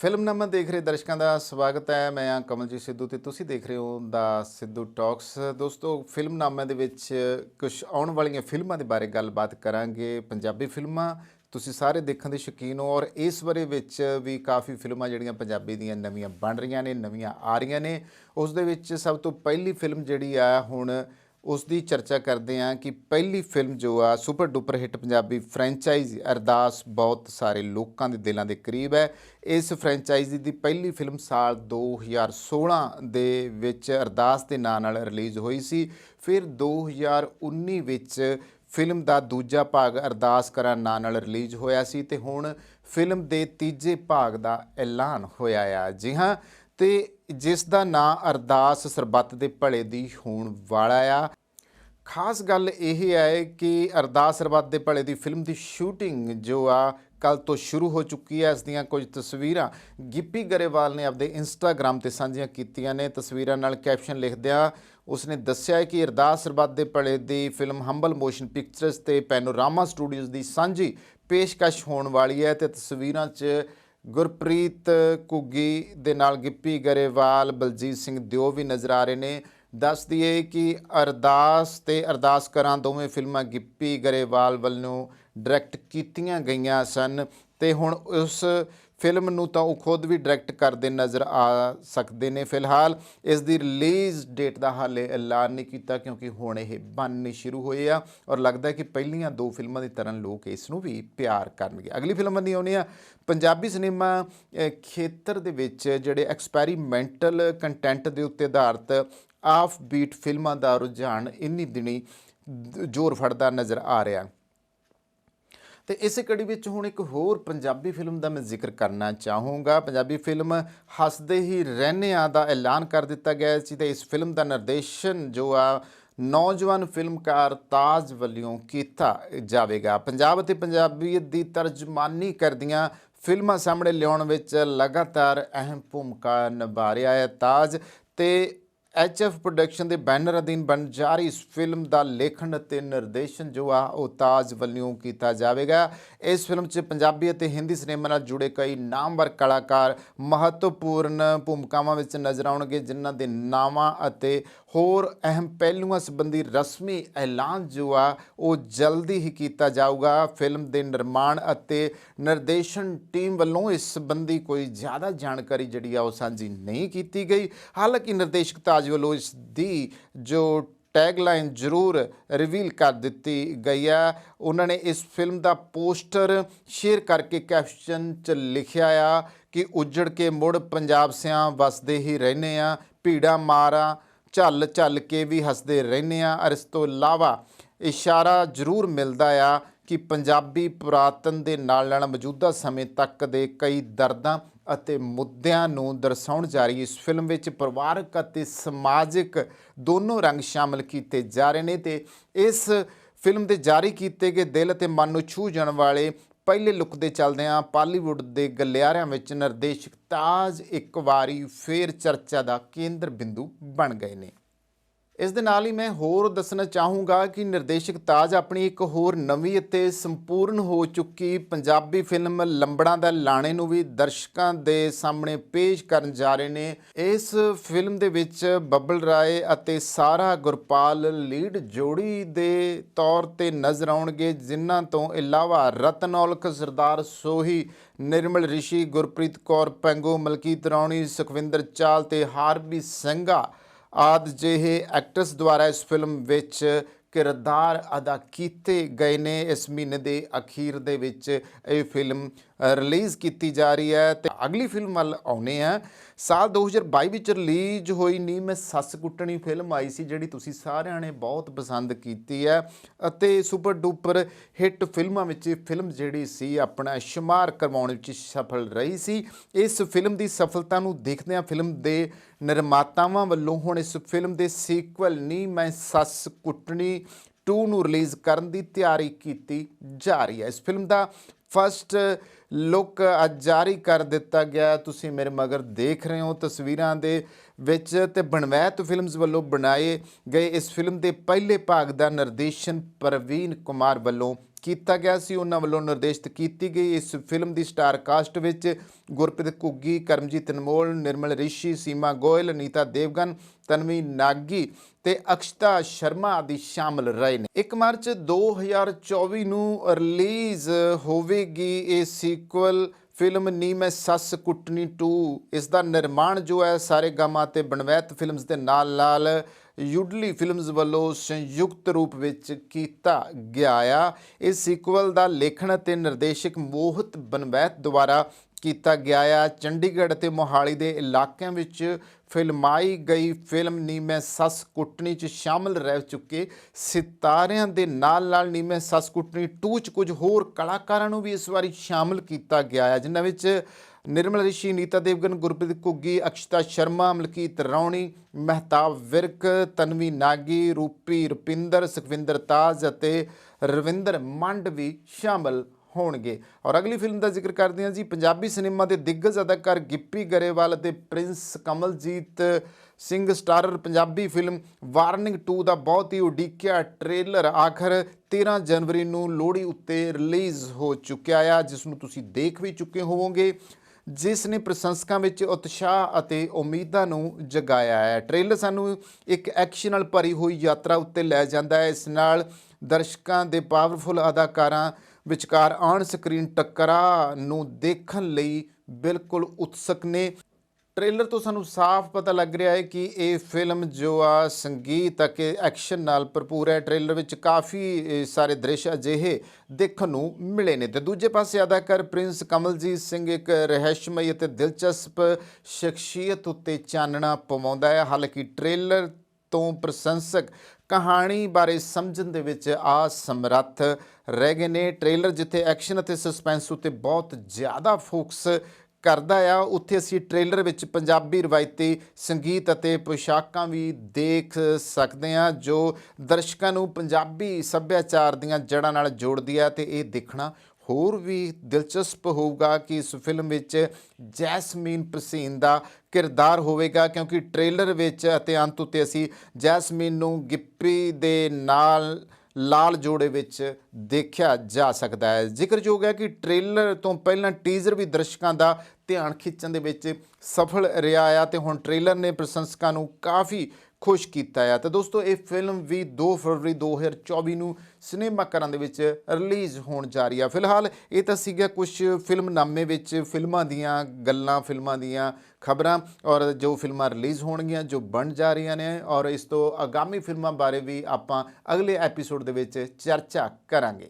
ਫਿਲਮਨਾਮਾ ਦੇਖ ਰਹੇ ਦਰਸ਼ਕਾਂ ਦਾ ਸਵਾਗਤ ਹੈ। ਮੈਂ ਹਾਂ ਕਮਲਜੀਤ ਸਿੱਧੂ ਤੇ ਤੁਸੀਂ ਦੇਖ ਰਹੇ ਹੋ ਦਾ ਸਿੱਧੂ ਟਾਕਸ। ਦੋਸਤੋ ਫਿਲਮਨਾਮੇ ਦੇ ਵਿੱਚ ਕੁਝ ਆਉਣ ਵਾਲੀਆਂ ਫਿਲਮਾਂ ਦੇ ਬਾਰੇ ਗੱਲਬਾਤ ਕਰਾਂਗੇ। ਪੰਜਾਬੀ ਫਿਲਮਾਂ, ਤੁਸੀਂ ਸਾਰੇ ਦੇਖਣ ਦੇ ਸ਼ੌਕੀਨ ਹੋ ਔਰ ਇਸ ਬਾਰੇ ਵਿੱਚ ਵੀ ਕਾਫੀ ਫਿਲਮਾਂ ਜਿਹੜੀਆਂ ਪੰਜਾਬੀ ਦੀਆਂ ਨਵੀਆਂ ਬਣ ਰਹੀਆਂ ਨੇ, ਨਵੀਆਂ ਆ ਰਹੀਆਂ ਨੇ। ਉਸ ਦੇ ਵਿੱਚ ਸਭ ਤੋਂ ਪਹਿਲੀ ਫਿਲਮ ਜਿਹੜੀ ਆ ਹੁਣ ਉਸ ਦੀ ਚਰਚਾ ਕਰਦੇ ਹਾਂ ਕਿ ਪਹਿਲੀ ਫਿਲਮ ਜੋ ਆ, super duper hit Punjabi franchise Ardaas ਬਹੁਤ ਸਾਰੇ ਲੋਕਾਂ ਦੇ ਦਿਲਾਂ ਦੇ ਕਰੀਬ ਹੈ। ਇਸ ਫਰੈਂਚਾਈਜ਼ੀ ਦੀ ਪਹਿਲੀ ਫਿਲਮ ਸਾਲ 2016 ਦੇ ਵਿੱਚ ਅਰਦਾਸ ਦੇ ਨਾਂ ਨਾਲ ਰਿਲੀਜ਼ ਹੋਈ ਸੀ। ਫਿਰ 2019 ਵਿੱਚ ਫਿਲਮ ਦਾ ਦੂਜਾ ਭਾਗ ਅਰਦਾਸ ਕਰਾਂ ਨਾਂ ਨਾਲ ਰਿਲੀਜ਼ ਹੋਇਆ ਸੀ ਤੇ ਹੁਣ ਫਿਲਮ ਦੇ ਤੀਜੇ ਭਾਗ ਦਾ ਐਲਾਨ ਹੋਇਆ ਆ। ਜੀ ਹਾਂ ਤੇ ਜਿਸ ਦਾ ਨਾਂ ਅਰਦਾਸ ਸਰਬੱਤ ਦੇ ਭਲੇ ਦੀ ਹੋਣ ਵਾਲਾ ਆ। ਖਾਸ ਗੱਲ ਇਹ ਹੈ ਕਿ ਅਰਦਾਸ ਸਰਬੱਤ ਦੇ ਭਲੇ ਦੀ ਫਿਲਮ ਦੀ ਸ਼ੂਟਿੰਗ ਜੋ ਆ ਕੱਲ ਤੋਂ ਸ਼ੁਰੂ ਹੋ ਚੁੱਕੀ ਹੈ। ਇਸ ਦੀਆਂ ਕੁਝ ਤਸਵੀਰਾਂ ਗਿੱਪੀ ਗਰੇਵਾਲ ਨੇ ਆਪਦੇ ਇੰਸਟਾਗ੍ਰam ਤੇ ਸਾਂਝੀਆਂ ਕੀਤੀਆਂ ਨੇ। ਤਸਵੀਰਾਂ ਨਾਲ ਕੈਪਸ਼ਨ ਲਿਖਦਿਆਂ ਉਸਨੇ ਦੱਸਿਆ ਕਿ Ardaas Sarbat De Bhale Di film Humble Motion Pictures ਤੇ ਪੈਨੋਰਾਮਾ ਸਟੂਡੀਓਜ਼ ਦੀ ਸਾਂਝੀ ਪੇਸ਼ਕਸ਼ ਹੋਣ ਵਾਲੀ ਹੈ ਤੇ ਤਸਵੀਰਾਂ 'ਚ ਗੁਰਪ੍ਰੀਤ ਕੁੱਗੀ ਦੇ ਨਾਲ ਗਿੱਪੀ ਗਰੇਵਾਲ, ਬਲਜੀਤ ਸਿੰਘ ਦਿਓ ਵੀ ਨਜ਼ਰ ਆ ਰਹੇ ਨੇ। ਦੱਸ ਦਈਏ ਕਿ ਅਰਦਾਸ ਤੇ ਅਰਦਾਸ ਕਰਾਂ ਦੋਵੇਂ ਫਿਲਮਾਂ ਗਿੱਪੀ ਗਰੇਵਾਲ ਵੱਲੋਂ ਡਾਇਰੈਕਟ ਕੀਤੀਆਂ ਗਈਆਂ ਸਨ। ਤੇ ਹੁਣ ਉਸ ਫਿਲਮ ਨੂੰ ਤਾਂ ਉਹ ਖੁਦ ਵੀ ਡਾਇਰੈਕਟ ਕਰਦੇ ਨਜ਼ਰ ਆ ਸਕਦੇ ਨੇ। ਫਿਲਹਾਲ ਇਸ ਦੀ ਰਿਲੀਜ਼ ਡੇਟ ਦਾ ਹਾਲੇ ਐਲਾਨ ਨਹੀਂ ਕੀਤਾ ਕਿਉਂਕਿ ਹੁਣ ਇਹ ਬਣਨੇ ਸ਼ੁਰੂ ਹੋਏ ਆ ਔਰ ਲੱਗਦਾ ਕਿ ਪਹਿਲੀਆਂ ਦੋ ਫਿਲਮਾਂ ਦੀ ਤਰ੍ਹਾਂ ਲੋਕ ਇਸ ਨੂੰ ਵੀ ਪਿਆਰ ਕਰਨਗੇ। ਅਗਲੀ ਫਿਲਮ ਦੀ ਆਉਣੀ ਆ ਪੰਜਾਬੀ ਸਿਨੇਮਾ ਖੇਤਰ ਦੇ ਵਿੱਚ ਜਿਹੜੇ ਐਕਸਪੈਰੀਮੈਂਟਲ ਕੰਟੈਂਟ ਦੇ ਉੱਤੇ ਆਧਾਰਿਤ ਆਫ ਬੀਟ ਫਿਲਮਾਂ ਦਾ ਰੁਝਾਨ ਇੰਨੀ ਦਿਨੀ ਜ਼ੋਰ ਫੜਦਾ ਨਜ਼ਰ ਆ ਰਿਹਾ। ਤੇ ਇਸੇ ਕੜੀ ਵਿੱਚ ਹੁਣ ਇੱਕ ਹੋਰ ਪੰਜਾਬੀ ਫਿਲਮ ਦਾ ਮੈਂ ਜ਼ਿਕਰ ਕਰਨਾ ਚਾਹੂੰਗਾ। ਪੰਜਾਬੀ ਫਿਲਮ ਹੱਸਦੇ ਹੀ ਰਹਿੰਦੇ ਆ ਦਾ ਐਲਾਨ ਕਰ ਦਿੱਤਾ ਗਿਆ ਸੀ ਤੇ ਇਸ ਫਿਲਮ ਦਾ ਨਿਰਦੇਸ਼ਨ ਜੋ ਆ ਨੌਜਵਾਨ ਫਿਲਮਕਾਰ ਤਾਜ ਵੱਲੋਂ ਕੀਤਾ ਜਾਵੇਗਾ। ਪੰਜਾਬ ਅਤੇ ਪੰਜਾਬੀਅਤ ਦੀ ਤਰਜਮਾਨੀ ਕਰਦੀਆਂ ਫਿਲਮਾਂ ਸਾਹਮਣੇ ਲਿਆਉਣ ਵਿੱਚ ਲਗਾਤਾਰ ਅਹਿਮ ਭੂਮਿਕਾ ਨਿਭਾ ਰਿਹਾ ਹੈ ਤਾਜ ਤੇ ਐਚਐਫ ਪ੍ਰੋਡਕਸ਼ਨ ਦੇ ਬੈਨਰ ਅਧੀਨ ਬਣ ਜਾ ਰਹੀ ਇਸ ਫਿਲਮ ਦਾ ਲੇਖਣ ਅਤੇ ਨਿਰਦੇਸ਼ਨ ਜੋ ਆ, ਉਹ ਤਾਜ ਵੱਲੋਂ ਕੀਤਾ ਜਾਵੇਗਾ। ਇਸ ਫਿਲਮ 'ਚ ਪੰਜਾਬੀ ਅਤੇ ਹਿੰਦੀ ਸਿਨੇਮਾ ਨਾਲ ਜੁੜੇ ਕਈ ਨਾਮਵਰ ਕਲਾਕਾਰ ਮਹੱਤਵਪੂਰਨ ਭੂਮਿਕਾਵਾਂ ਵਿੱਚ ਨਜ਼ਰ ਆਉਣਗੇ, ਜਿਨ੍ਹਾਂ ਦੇ ਨਾਵਾਂ ਅਤੇ ਹੋਰ ਅਹਿਮ ਪਹਿਲੂਆਂ ਸੰਬੰਧੀ ਰਸਮੀ ਐਲਾਨ ਜੋ ਆ, ਉਹ ਜਲਦੀ ਹੀ ਕੀਤਾ ਜਾਊਗਾ। ਫਿਲਮ ਦੇ ਨਿਰਮਾਣ ਅਤੇ ਨਿਰਦੇਸ਼ਨ ਟੀਮ ਵੱਲੋਂ ਇਸ ਸੰਬੰਧੀ ਕੋਈ ਜ਼ਿਆਦਾ ਜਾਣਕਾਰੀ ਜਿਹੜੀ ਆ, ਉਹ ਸਾਂਝੀ ਨਹੀਂ ਕੀਤੀ ਗਈ। ਹਾਲਾਂਕਿ ਨਿਰਦੇਸ਼ਕ ਤਾਜ ਵੱਲੋਂ ਇਸ ਦੀ ਜੋ ਟੈਗਲਾਈਨ ਜ਼ਰੂਰ ਰਿਵੀਲ ਕਰ ਦਿੱਤੀ ਗਈ ਹੈ। ਉਹਨਾਂ ਨੇ ਇਸ ਫਿਲਮ ਦਾ ਪੋਸਟਰ ਸ਼ੇਅਰ ਕਰਕੇ ਕੈਪਸ਼ਨ 'ਚ ਲਿਖਿਆ ਆ ਕਿ ਉਜੜ ਕੇ ਮੁੜ ਪੰਜਾਬ ਸਿਆਂ ਵਸਦੇ ਹੀ ਰਹਿੰਦੇ ਆ, ਭੀੜਾ ਮਾਰਾਂ, ਝੱਲ ਝੱਲ ਕੇ ਵੀ ਹੱਸਦੇ ਰਹਿੰਦੇ ਆ। ਅਰ ਇਸ ਤੋਂ ਇਲਾਵਾ ਇਸ਼ਾਰਾ ਜ਼ਰੂਰ ਮਿਲਦਾ ਆ ਕਿ ਪੰਜਾਬੀ ਪੁਰਾਤਨ ਦੇ ਨਾਲ ਨਾਲ ਮੌਜੂਦਾ ਸਮੇਂ ਤੱਕ ਦੇ ਕਈ ਦਰਦਾਂ ਅਤੇ ਮੁੱਦਿਆਂ ਨੂੰ ਦਰਸਾਉਣ ਜਾ ਰਹੀ ਇਸ ਫਿਲਮ ਵਿੱਚ ਪਰਿਵਾਰਕ ਅਤੇ ਸਮਾਜਿਕ ਦੋਨੋਂ ਰੰਗ ਸ਼ਾਮਲ ਕੀਤੇ ਜਾ ਰਹੇ ਨੇ ਤੇ ਇਸ ਫਿਲਮ ਦੇ ਜਾਰੀ ਕੀਤੇ ਗਏ ਦਿਲ ਅਤੇ ਮਨ ਨੂੰ ਛੂਹ ਜਾਣ ਵਾਲੇ ਪਹਿਲੇ ਲੁੱਕ ਦੇ ਚੱਲਦਿਆਂ ਪਾਲੀਵੁੱਡ ਦੇ ਗਲਿਆਰਿਆਂ ਵਿੱਚ ਨਿਰਦੇਸ਼ਕ ਤਾਜ ਇੱਕ ਵਾਰੀ ਫੇਰ ਚਰਚਾ ਦਾ ਕੇਂਦਰ ਬਿੰਦੂ ਬਣ ਗਏ ਨੇ। ਇਸ ਦੇ ਨਾਲ ਹੀ ਮੈਂ ਹੋਰ ਦੱਸਣਾ ਚਾਹੂੰਗਾ ਕਿ ਨਿਰਦੇਸ਼ਕ ਤਾਜ ਆਪਣੀ ਇੱਕ ਹੋਰ ਨਵੀਂ ਅਤੇ ਸੰਪੂਰਨ ਹੋ ਚੁੱਕੀ ਪੰਜਾਬੀ ਫਿਲਮ ਲੰਬੜਾਂ ਦਾ ਲਾਣੇ ਨੂੰ ਵੀ ਦਰਸ਼ਕਾਂ ਦੇ ਸਾਹਮਣੇ ਪੇਸ਼ ਕਰਨ ਜਾ ਰਹੇ ਨੇ। ਇਸ ਫਿਲਮ ਦੇ ਵਿੱਚ ਬੱਬਲ ਰਾਏ ਅਤੇ ਸਾਰਾ ਗੁਰਪਾਲ ਲੀਡ ਜੋੜੀ ਦੇ ਤੌਰ ਤੇ ਨਜ਼ਰ ਆਉਣਗੇ, ਜਿਨ੍ਹਾਂ ਤੋਂ ਇਲਾਵਾ ਰਤਨ ਔਲਖ, ਸਰਦਾਰ ਸੋਹੀ, ਨਿਰਮਲ ਰਿਸ਼ੀ, ਗੁਰਪ੍ਰੀਤ ਕੌਰ, ਪੈਂਗੋ ਮਲਕੀਤ ਰੌਣੀ, ਸੁਖਵਿੰਦਰ ਚਾਲ ਤੇ ਹਾਰਬੀ ਸਿੰਘਾ ਆਦ ਜਿਹੇ ਐਕਟਰਸ ਦੁਆਰਾ ਇਸ ਫਿਲਮ ਵਿੱਚ ਕਿਰਦਾਰ ਅਦਾ ਕੀਤੇ ਗਏ ਨੇ। ਇਸ ਮਹੀਨੇ ਦੇ ਅਖੀਰ ਦੇ ਵਿੱਚ ਇਹ ਫਿਲਮ ਰਿਲੀਜ਼ ਕੀਤੀ ਜਾ ਰਹੀ ਹੈ ਤੇ ਅਗਲੀ ਫਿਲਮ ਵੱਲ ਆਉਨੇ ਆ ਸਾਲ 2022 ਵਿੱਚ ਰਿਲੀਜ਼ ਹੋਈ ਨੀ ਮੈਂ ਸੱਸ ਕੁੱਟਣੀ ਫਿਲਮ ਆਈ ਸੀ, ਜਿਹੜੀ ਤੁਸੀਂ ਸਾਰਿਆਂ ਨੇ ਬਹੁਤ ਪਸੰਦ ਕੀਤੀ ਹੈ ਅਤੇ ਸੁਪਰ ਡੂਪਰ ਹਿੱਟ ਫਿਲਮਾਂ ਵਿੱਚ ਫਿਲਮ ਜਿਹੜੀ ਸੀ, ਆਪਣਾ ਸ਼ੁਮਾਰ ਕਰਵਾਉਣ ਵਿੱਚ ਸਫਲ ਰਹੀ ਸੀ। ਇਸ ਫਿਲਮ ਦੀ ਸਫਲਤਾ ਨੂੰ ਦੇਖਦਿਆਂ ਫਿਲਮ ਦੇ ਨਿਰਮਾਤਾਵਾਂ ਵੱਲੋਂ। ਹੁਣ ਇਸ ਫਿਲਮ ਦੇ ਸੀਕਵਲ ਨੀ ਮੈਂ ਸੱਸ ਕੁੱਟਣੀ 2 ਨੂੰ ਰਿਲੀਜ਼ ਕਰਨ ਦੀ ਤਿਆਰੀ ਕੀਤੀ ਜਾ ਰਹੀ ਹੈ। ਇਸ ਫਿਲਮ ਦਾ ਫਸਟ ਲੁੱਕ uh, uh, ਅੱਜ ਜਾਰੀ ਕਰ ਦਿੱਤਾ ਗਿਆ ਤੁਸੀਂ ਮੇਰੇ ਮਗਰ ਦੇਖ ਰਹੇ ਹੋ ਤਸਵੀਰਾਂ ਦੇ ਵਿੱਚ ਤੇ ਬਣਵੈਤ ਫਿਲਮਸ ਵੱਲੋਂ ਬਣਾਏ ਗਏ ਇਸ ਫਿਲਮ ਦੇ ਪਹਿਲੇ ਭਾਗ ਦਾ ਨਿਰਦੇਸ਼ਨ ਪ੍ਰਵੀਨ ਕੁਮਾਰ ਵੱਲੋਂ ਕੀਤਾ ਗਿਆ ਸੀ। ਉਹਨਾਂ ਵੱਲੋਂ ਨਿਰਦੇਸ਼ਿਤ ਕੀਤੀ ਗਈ ਇਸ ਫਿਲਮ ਦੀ ਸਟਾਰ ਕਾਸਟ ਵਿੱਚ ਗੁਰਪ੍ਰੀਤ ਘੁੱਗੀ, ਕਰਮਜੀਤ ਅਨਮੋਲ, ਨਿਰਮਲ ਰਿਸ਼ੀ, ਸੀਮਾ ਗੋਇਲ, ਅਨੀਤਾ ਦੇਵਗਨ, ਤਨਵੀ ਨਾਗੀ ਤੇ ਅਕਸ਼ਤਾ ਸ਼ਰਮਾ ਆਦਿ ਸ਼ਾਮਲ ਰਹੇ ਨੇ। 1 ਮਾਰਚ 2024 ਨੂੰ ਰਿਲੀਜ਼ ਹੋਵੇਗੀ ਇਹ ਸੀਕੁਅਲ ਫਿਲਮ ਨੀ ਮੈਂ ਸੱਸ ਕੁੱਟਣੀ 2 ਇਸ ਦਾ ਨਿਰਮਾਣ ਜੋ ਹੈ, ਸਾਰੇ ਗਾਮਾ ਤੇ ਬਣਵੈਤ ਫਿਲਮਸ ਦੇ ਨਾਲ ਨਾਲ ਯੁੱਡਲੀ ਫਿਲਮਜ਼ ਵੱਲੋਂ ਸੰਯੁਕਤ ਰੂਪ ਵਿੱਚ ਕੀਤਾ ਗਿਆ ਆ। ਇਸ ਸੀਕੁਅਲ ਦਾ ਲੇਖਣ ਅਤੇ ਨਿਰਦੇਸ਼ਕ ਮੋਹਿਤ ਬਨਵੈਤ ਦੁਆਰਾ ਕੀਤਾ ਗਿਆ ਆ। ਚੰਡੀਗੜ੍ਹ ਅਤੇ ਮੋਹਾਲੀ ਦੇ ਇਲਾਕਿਆਂ ਵਿੱਚ ਫਿਲਮਾਈ ਗਈ ਫਿਲਮ ਨੀ ਸੱਸ ਕੁੱਟਣੀ 'ਚ ਸ਼ਾਮਲ ਰਹਿ ਚੁੱਕੇ ਸਿਤਾਰਿਆਂ ਦੇ ਨਾਲ ਨਾਲ ਨੀ ਸੱਸ ਕੁੱਟਣੀ 2 'ਚ ਕੁਝ ਹੋਰ ਕਲਾਕਾਰਾਂ ਨੂੰ ਵੀ ਇਸ ਵਾਰੀ ਸ਼ਾਮਲ ਕੀਤਾ ਗਿਆ ਆ। ਜਿਨ੍ਹਾਂ ਵਿੱਚ ਨਿਰਮਲ ਰਿਸ਼ੀ, ਨੀਤਾ ਦੇਵਗਨ, ਗੁਰਪ੍ਰੀਤ ਘੁੱਗੀ, ਅਕਸ਼ਤਾ ਸ਼ਰਮਾ, ਮਲਕੀਤ ਰੌਣੀ, ਮਹਿਤਾਬ ਵਿਰਕ, ਤਨਵੀ ਨਾਗੀ, ਰੂਪੀ ਰੁਪਿੰਦਰ, ਸੁਖਵਿੰਦਰ ਤਾਜ ਅਤੇ ਰਵਿੰਦਰ ਮੰਡ ਵੀ ਸ਼ਾਮਲ ਹੋਣਗੇ। ਔਰ ਅਗਲੀ ਫਿਲਮ ਦਾ ਜ਼ਿਕਰ ਕਰਦੇ ਹਾਂ ਜੀ, ਪੰਜਾਬੀ ਸਿਨੇਮਾ ਦੇ ਦਿੱਗਜ ਅਦਾਕਾਰ ਗਿੱਪੀ ਗਰੇਵਾਲ ਅਤੇ Prince Kamaljit Singh, starrer Punjabi film warning 2 ਦਾ ਬਹੁਤ ਹੀ ਉਡੀਕਿਆ ਟ੍ਰੇਲਰ ਆਖਰ 13 ਜਨਵਰੀ ਨੂੰ ਲੋਹੜੀ ਉੱਤੇ ਰਿਲੀਜ਼ ਹੋ ਚੁੱਕਿਆ ਆ, ਜਿਸ ਨੂੰ ਤੁਸੀਂ ਦੇਖ ਵੀ ਚੁੱਕੇ ਹੋਵੋਗੇ। ਜਿਸ ਨੇ ਪ੍ਰਸ਼ੰਸਕਾਂ ਵਿੱਚ ਉਤਸ਼ਾਹ ਅਤੇ ਉਮੀਦਾਂ ਨੂੰ ਜਗਾਇਆ ਹੈ। ਟ੍ਰੇਲਰ ਸਾਨੂੰ ਇੱਕ ਐਕਸ਼ਨ ਨਾਲ ਭਰੀ ਹੋਈ ਯਾਤਰਾ ਉੱਤੇ ਲੈ ਜਾਂਦਾ ਹੈ। ਇਸ ਨਾਲ ਦਰਸ਼ਕਾਂ ਦੇ ਪਾਵਰਫੁਲ ਅਦਾਕਾਰਾਂ ਵਿਚਕਾਰ ਆਨ ਸਕਰੀਨ ਟੱਕਰਾ ਨੂੰ ਦੇਖਣ ਲਈ ਬਿਲਕੁਲ ਉਤਸਕ ਨੇ। ਟ੍ਰੇਲਰ ਤੋਂ ਸਾਨੂੰ ਸਾਫ਼ ਪਤਾ ਲੱਗ ਰਿਹਾ ਹੈ ਕਿ ਇਹ ਫਿਲਮ ਜੋ ਆ ਸੰਗੀਤ ਅਤੇ ਐਕਸ਼ਨ ਨਾਲ ਭਰਪੂਰ ਹੈ। ਟ੍ਰੇਲਰ ਵਿੱਚ ਕਾਫੀ ਸਾਰੇ ਦ੍ਰਿਸ਼ ਅਜਿਹੇ ਦੇਖਣ ਨੂੰ ਮਿਲੇ ਨੇ। ਤੇ ਦੂਜੇ ਪਾਸੇ ਅਦਾਕਾਰ ਪ੍ਰਿੰਸ ਕਮਲਜੀਤ ਸਿੰਘ ਇੱਕ ਰਹੱਸਮਈ ਅਤੇ ਦਿਲਚਸਪ ਸ਼ਖਸੀਅਤ ਉੱਤੇ ਚਾਨਣਾ ਪਵਾਉਂਦਾ ਹੈ। ਹਾਲਾਂਕਿ ਟ੍ਰੇਲਰ ਤੋਂ ਪ੍ਰਸ਼ੰਸਕ ਕਹਾਣੀ ਬਾਰੇ ਸਮਝਣ ਦੇ ਵਿੱਚ ਅਸਮਰੱਥ ਰਹਿ ਗਏ ਨੇ। ਟ੍ਰੇਲਰ ਜਿੱਥੇ ਐਕਸ਼ਨ ਅਤੇ ਸਸਪੈਂਸ ਉੱਤੇ ਬਹੁਤ ਜ਼ਿਆਦਾ ਫੋਕਸ ਕਰਦਾ ਆ। ਉੱਥੇ ਅਸੀਂ ਟ੍ਰੇਲਰ ਵਿੱਚ ਪੰਜਾਬੀ ਰਵਾਇਤੀ ਸੰਗੀਤ ਅਤੇ ਪੋਸ਼ਾਕਾਂ ਵੀ ਦੇਖ ਸਕਦੇ ਹਾਂ, ਜੋ ਦਰਸ਼ਕਾਂ ਨੂੰ ਪੰਜਾਬੀ ਸੱਭਿਆਚਾਰ ਦੀਆਂ ਜੜ੍ਹਾਂ ਨਾਲ ਜੋੜਦੀ ਆ ਤੇ ਇਹ ਦੇਖਣਾ ਹੋਰ ਵੀ ਦਿਲਚਸਪ ਹੋਊਗਾ ਕਿ ਇਸ ਫਿਲਮ ਵਿੱਚ ਜੈਸਮੀਨ ਪ੍ਰਸੀਨ ਦਾ ਕਿਰਦਾਰ ਹੋਵੇਗਾ, ਕਿਉਂਕਿ ਟ੍ਰੇਲਰ ਵਿੱਚ ਅਤੇ ਅੰਤ ਉੱਤੇ ਅਸੀਂ ਜੈਸਮੀਨ ਨੂੰ ਗਿੱਪੀ ਦੇ ਨਾਲ ਲਾਲ ਜੋੜੇ ਵਿੱਚ ਦੇਖਿਆ ਜਾ ਸਕਦਾ ਹੈ। ਜ਼ਿਕਰਯੋਗ ਹੈ ਕਿ ਟ੍ਰੇਲਰ ਤੋਂ ਪਹਿਲਾਂ ਟੀਜ਼ਰ ਵੀ ਦਰਸ਼ਕਾਂ ਦਾ ਧਿਆਨ ਖਿੱਚਣ ਦੇ ਵਿੱਚ ਸਫਲ ਰਿਹਾ ਆ ਤੇ ਹੁਣ ਟ੍ਰੇਲਰ ਨੇ ਪ੍ਰਸ਼ੰਸਕਾਂ ਨੂੰ ਕਾਫੀ ਖੁਸ਼ ਕੀਤਾ ਆ। ਤੇ ਦੋਸਤੋ, ਇਹ ਫਿਲਮ ਵੀ 2 ਫਰਵਰੀ 2024 ਨੂੰ ਸਿਨੇਮਾ ਘਰਾਂ ਦੇ ਵਿੱਚ ਰਿਲੀਜ਼ ਹੋਣ ਜਾ ਰਹੀ ਆ। ਫਿਲਹਾਲ ਇਹ ਤਾਂ ਸੀਗਾ ਕੁਝ ਫਿਲਮਨਾਮੇ ਵਿੱਚ ਫਿਲਮਾਂ ਦੀਆਂ ਗੱਲਾਂ, ਫਿਲਮਾਂ ਦੀਆਂ ਖਬਰਾਂ ਔਰ ਜੋ ਫਿਲਮਾਂ ਰਿਲੀਜ਼ ਹੋਣਗੀਆਂ, ਜੋ ਬਣ ਜਾ ਰਹੀਆਂ ਨੇ ਔਰ ਇਸ ਤੋਂ ਆਗਾਮੀ ਫਿਲਮਾਂ ਬਾਰੇ ਵੀ ਆਪਾਂ ਅਗਲੇ ਐਪੀਸੋਡ ਦੇ ਵਿੱਚ ਚਰਚਾ ਕਰਾਂਗੇ।